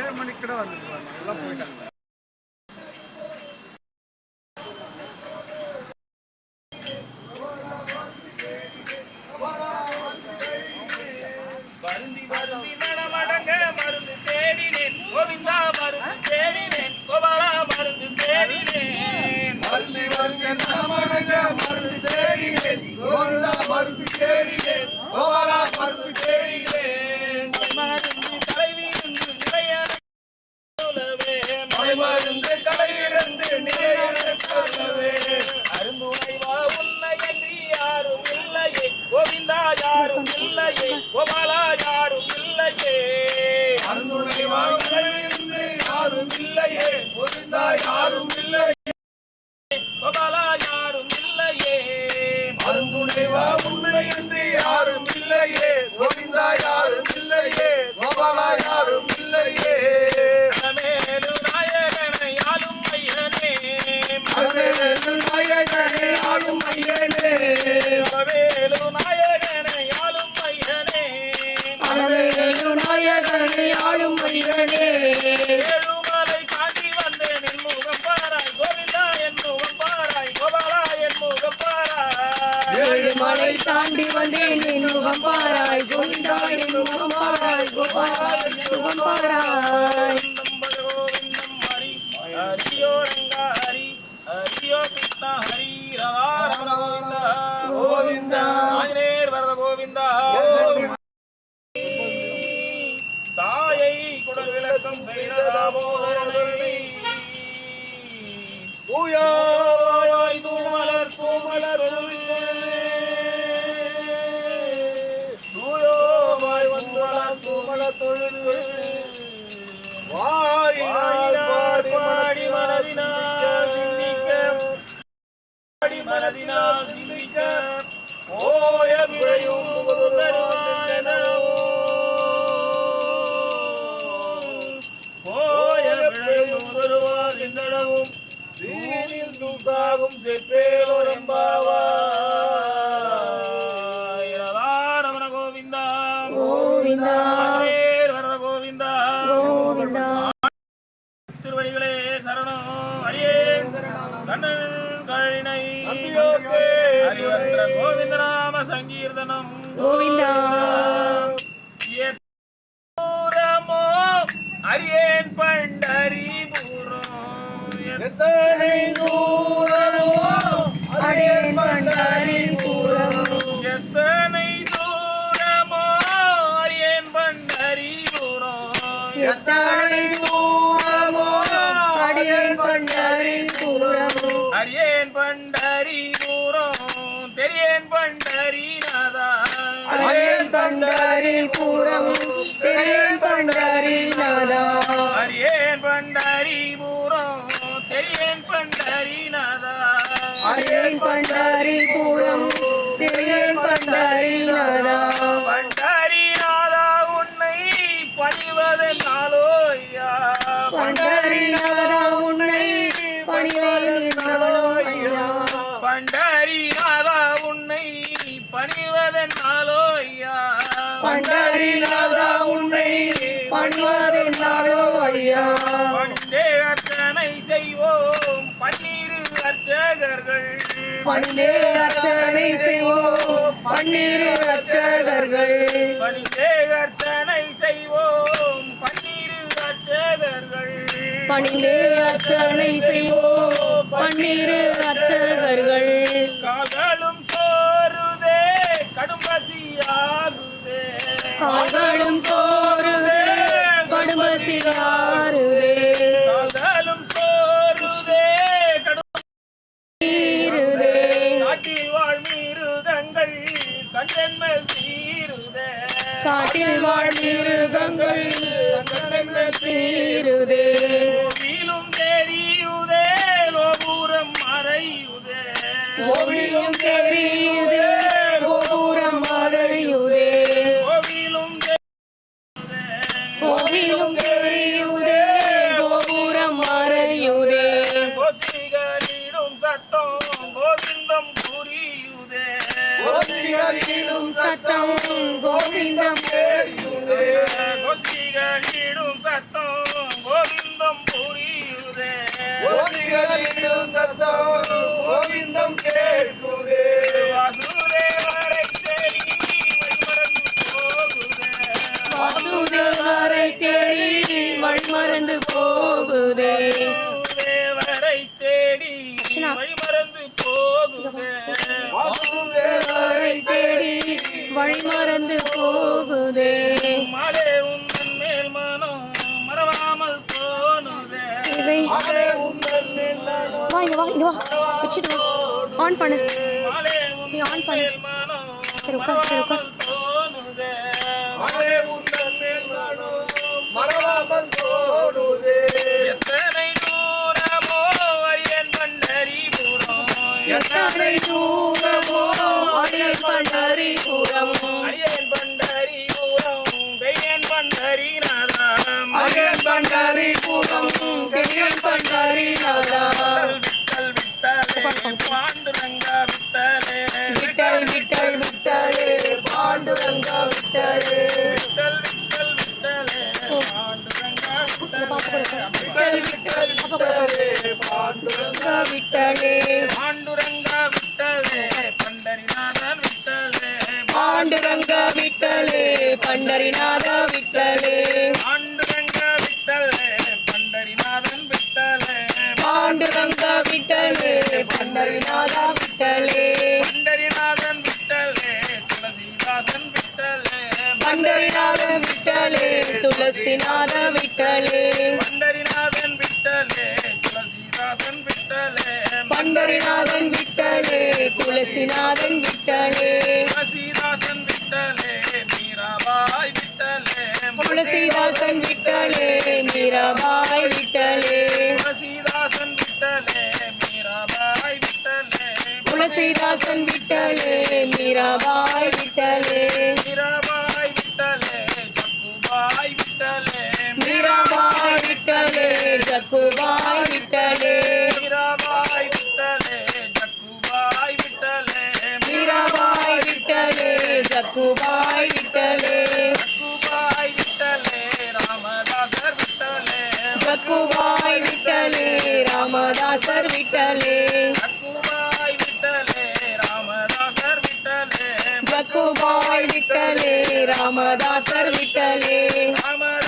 ஏழு மணிக்கு கூட வந்துருவாங்க எல்லாம் போயிட்டாங்க. Bye-bye. மலை தாண்டி வந்தேன். என் முகம் பாராய். கோவிந்தா என் முகம் பாராய். என் முகம் பாராய். ஹரியோ ரங்கா ஹரி ஹரியோ கிருஷ்ணா ஹரி ரவா ரமண கோவிந்தா. கோவிந்தா. ஆஞ்சநேயர் வரத கோவிந்தா தாயை குடல் விளக்கம் செய்த தாமோதரனை வந்தலர் தூமலர் தொழில் பாடி மனதினால் சிந்திக்க பாடி மனதினால் சிந்திக்க ஓய விளையும் ஓய கண்ணன் கழினை ஹரிவந்திர கோவிந்தநாம சங்கீர்த்தனம். கோவிந்தா. பூரமோ அரியேன் பண்டரிபுரம். எத்தனை அரியேன் அடேன் பண்டாரி பூரம் தெரியேன் பண்டாரி நாதா. அரியேன் பண்டரிபுரம் தெரியேன் பண்டரிநாதா அடேன் பண்டாரி பண்டாரி நாதா உன்னை பணிவாதென்னாலோ ஐயா. பண்டே அர்ச்சனை செய்வோம் பன்னீரு அர்ச்சகர்கள். பண்டே அர்ச்சனை செய்வோம் பன்னீர் அர்ச்சகர்கள். பணிந்தே அர்ச்சனை செய்வோம் பன்னீரு அர்ச்சகர்கள். பணிந்தே அர்ச்சனை செய்வோம் பன்னீர் அர்ச்சகர்கள். காதலும் சோறுதே கடும் காதலும் சோறுதே கடுமசியாருதே காதலும் சோறுதே கடும் நீருதே காட்டில் வாழ் மிருகங்கள் கண்டென்மேல் சீருதே காட்டில் வாழ் சத்தம் கோவிந்தம். கொசிகளிடும் சத்தம் கோவிந்தம் புரியுதே. கொசிகளிடும் சத்தம் கோவிந்தம் கேட்குதே. வாசுதேவா வா இங்க வா. வச்சுட்டு வா. ஆன் பண்ணு. நீ ஆன் பண்ணு. சரி உட்கார் சரி உட்கார். எத்தனை தூரமோ அரியன் பண்டரிபுரம் எத்தனை தூரமோ விட்டலே பாண்டுரங்கா விட்டலே பண்டரிநாதன் விட்டலே பாண்டுரங்கா விட்டலே பண்டரிநாதா விட்டலே பாண்டுரங்கா விட்டலே பண்டரிநாதன் விட்டலே பாண்டுரங்கா விட்டலே பண்டரிநாதா விட்டலே விட்டலே துளசிநாத விட்டலே. பண்டரிநாதன் விட்டலே துளசிதாசன் விட்டலே. பண்டரிநாதன் விட்டலே துளசிநாதன் விட்டலே. துளசிதாசன் விட்டலே மீராபாய் விட்டலே. துளசிதாசன் விட்டலே மீராபாய் விட்டலே. துளசிதாசன் விட்டலே மீராபாய் விட்டலே. துளசிதாசன் விட்டலே மீராபாய் ஜக்குபாய் விட்டலே மீராபாய் விட்டலே ஜக்குபாய் விட்டலே மீராபாய் விட்டலே ஜக்குபாய் விட்டலே ஜக்குபாய் விட்டலே ராமதாசர் விட்டலே ஜக்குபாய் விட்டலே ராமதாசர் விட்டலே ஜக்குபாய் விட்டலே ராமதாசர் விட்டலே ஜக்குபாய் விட்டலே ராமதாசர் விட்டலே ராமதாசர்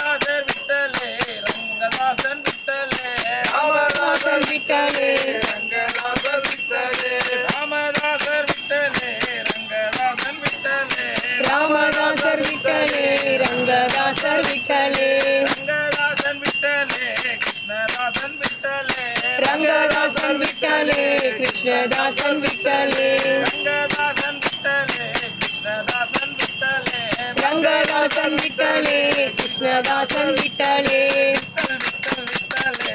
விட்டலே ரங்கநாதர் விட்டலே ராமதாசர் விட்டலே ரங்கதாசன் விட்டலே ராமதாசர் விட்டலே ரங்கதாசர் விட்டலே ரங்கதாசன் விட்டலே கிருஷ்ணதாசன் விட்டலே ரங்கதாசன் விட்டலே கிருஷ்ணதாசன் விட்டலே ரங்கதாசன் விட்டலே கிருஷ்ணதாசன் விட்டலே ரங்கதாசன் விட்டலே கிருஷ்ணதாசன் விட்டலே விட்டல் விட்டல் விட்டலே.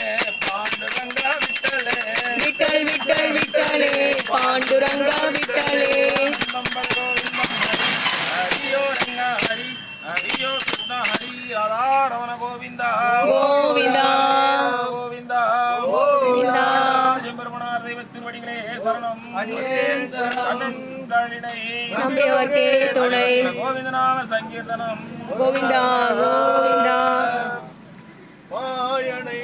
பெருமனார் தெய்வத்தின் வடிகளே சரணம். அடியேன் சரணம். தழினை நம்பியவர்க்கே துணை. கோவிந்தநாம சங்கீர்த்தனம். கோவிந்தா கோவிந்தா. வாயனை